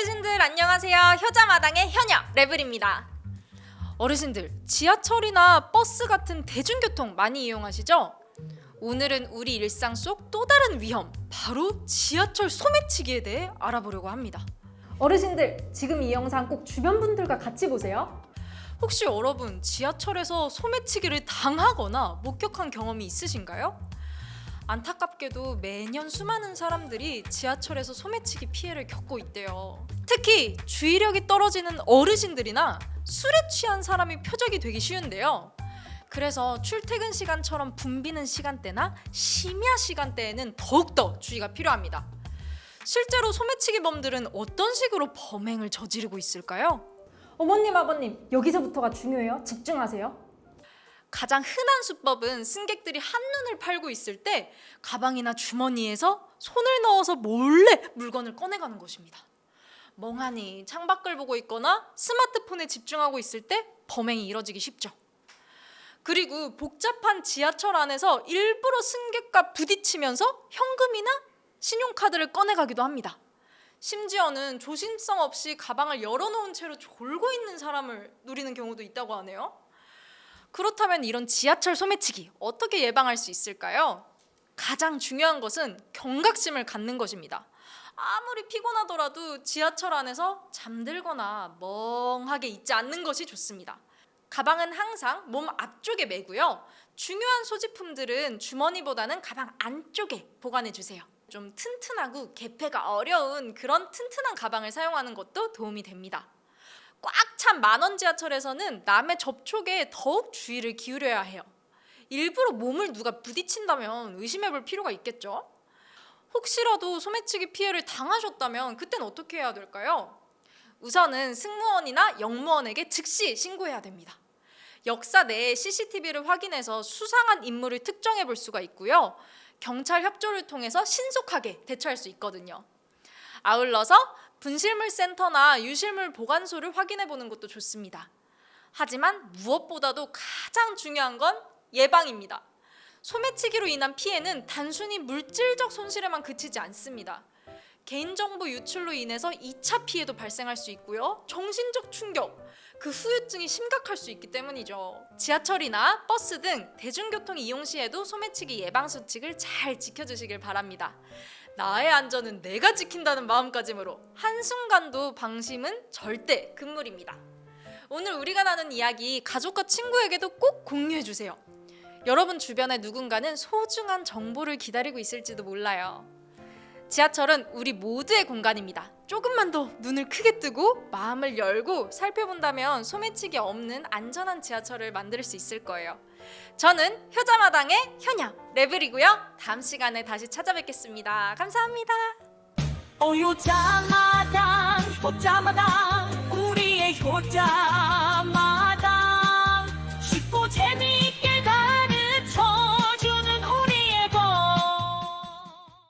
어르신들 안녕하세요. 효자마당의 현야 레블입니다. 어르신들 지하철이나 버스 같은 대중교통 많이 이용하시죠? 오늘은 우리 일상 속 또 다른 위험 바로 지하철 소매치기에 대해 알아보려고 합니다. 어르신들 지금 이 영상 꼭 주변 분들과 같이 보세요. 혹시 여러분 지하철에서 소매치기를 당하거나 목격한 경험이 있으신가요? 안타깝게도 매년 수많은 사람들이 지하철에서 소매치기 피해를 겪고 있대요. 특히 주의력이 떨어지는 어르신들이나 술에 취한 사람이 표적이 되기 쉬운데요. 그래서 출퇴근 시간처럼 붐비는 시간대나 심야 시간대에는 더욱더 주의가 필요합니다. 실제로 소매치기범들은 어떤 식으로 범행을 저지르고 있을까요? 어머님 아버님 여기서부터가 중요해요. 집중하세요. 가장 흔한 수법은 승객들이 한눈을 팔고 있을 때 가방이나 주머니에서 손을 넣어서 몰래 물건을 꺼내가는 것입니다. 멍하니 창밖을 보고 있거나 스마트폰에 집중하고 있을 때 범행이 이뤄지기 쉽죠. 그리고 복잡한 지하철 안에서 일부러 승객과 부딪히면서 현금이나 신용카드를 꺼내가기도 합니다. 심지어는 조심성 없이 가방을 열어놓은 채로 졸고 있는 사람을 노리는 경우도 있다고 하네요. 그렇다면 이런 지하철 소매치기 어떻게 예방할 수 있을까요? 가장 중요한 것은 경각심을 갖는 것입니다. 아무리 피곤하더라도 지하철 안에서 잠들거나 멍하게 있지 않는 것이 좋습니다. 가방은 항상 몸 앞쪽에 메고요. 중요한 소지품들은 주머니보다는 가방 안쪽에 보관해 주세요. 좀 튼튼하고 개폐가 어려운 그런 튼튼한 가방을 사용하는 것도 도움이 됩니다. 꽉찬 만원 지하철에서는 남의 접촉에 더욱 주의를 기울여야 해요. 일부러 몸을 누가 부딪힌다면 의심해 볼 필요가 있겠죠? 혹시라도 소매치기 피해를 당하셨다면 그땐 어떻게 해야 될까요? 우선은 승무원이나 영무원에게 즉시 신고해야 됩니다. 역사 내에 CCTV를 확인해서 수상한 인물을 특정해 볼 수가 있고요. 경찰 협조를 통해서 신속하게 대처할 수 있거든요. 아울러서 분실물 센터나 유실물 보관소를 확인해 보는 것도 좋습니다. 하지만 무엇보다도 가장 중요한 건 예방입니다. 소매치기로 인한 피해는 단순히 물질적 손실에만 그치지 않습니다. 개인정보 유출로 인해서 2차 피해도 발생할 수 있고요. 정신적 충격, 그 후유증이 심각할 수 있기 때문이죠. 지하철이나 버스 등 대중교통 이용 시에도 소매치기 예방 수칙을 잘 지켜주시길 바랍니다. 나의 안전은 내가 지킨다는 마음가짐으로 한순간도 방심은 절대 금물입니다. 오늘 우리가 나눈 이야기 가족과 친구에게도 꼭 공유해 주세요. 여러분 주변에 누군가는 소중한 정보를 기다리고 있을지도 몰라요. 지하철은 우리 모두의 공간입니다. 조금만 더 눈을 크게 뜨고 마음을 열고 살펴본다면 소매치기 없는 안전한 지하철을 만들 수 있을 거예요. 저는 효자마당의 현야 레벨이고요. 다음 시간에 다시 찾아뵙겠습니다. 감사합니다. 어 효자마당 효자마당 우리의 효자